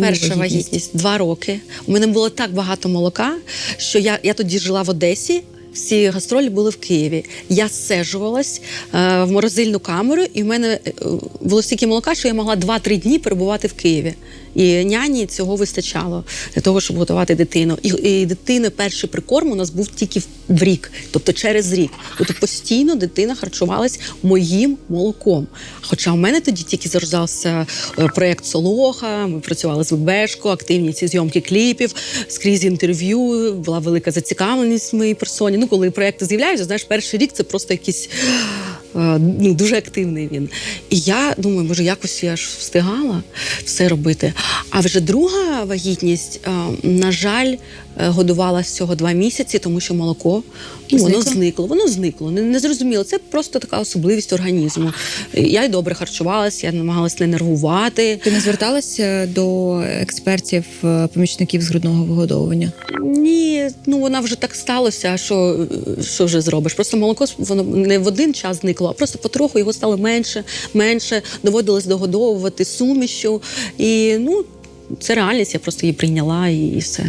Перша вагітність два роки. У мене було так багато молока, що я, я тоді жила в Одесі. Всі гастролі були в Києві. Я сежувалась е, в морозильну камеру, і в мене е, було стільки молока, що я могла 2-3 дні перебувати в Києві. І няні цього вистачало для того, щоб готувати дитину. І, і дитини перший прикорм у нас був тільки в, рік, тобто через рік. Тобто постійно дитина харчувалась моїм молоком. Хоча у мене тоді тільки зарождався е, проєкт Солоха, ми працювали з ВБшко, активні ці зйомки кліпів, скрізь інтерв'ю, була велика зацікавленість в моїй персоні. Ну, коли проєкти з'являються, знаєш, перший рік це просто якийсь е, ну, дуже активний він. І я думаю, може, якось я ж встигала все робити. А вже друга вагітність, е, на жаль, е, годувалася всього два місяці, тому що молоко ну, воно Зникло? зникло. Воно зникло. Не, не зрозуміло. Це просто така особливість організму. Я й добре харчувалася, я намагалась не нервувати. Ти не зверталася до експертів, е, помічників з грудного вигодовування? Ні, ну вона вже так сталося. Що, що вже зробиш? Просто молоко воно не в один час зникло, а просто потроху його стало менше, менше. Доводилось догодовувати сумішю. І ну це реальність. Я просто її прийняла і, і все.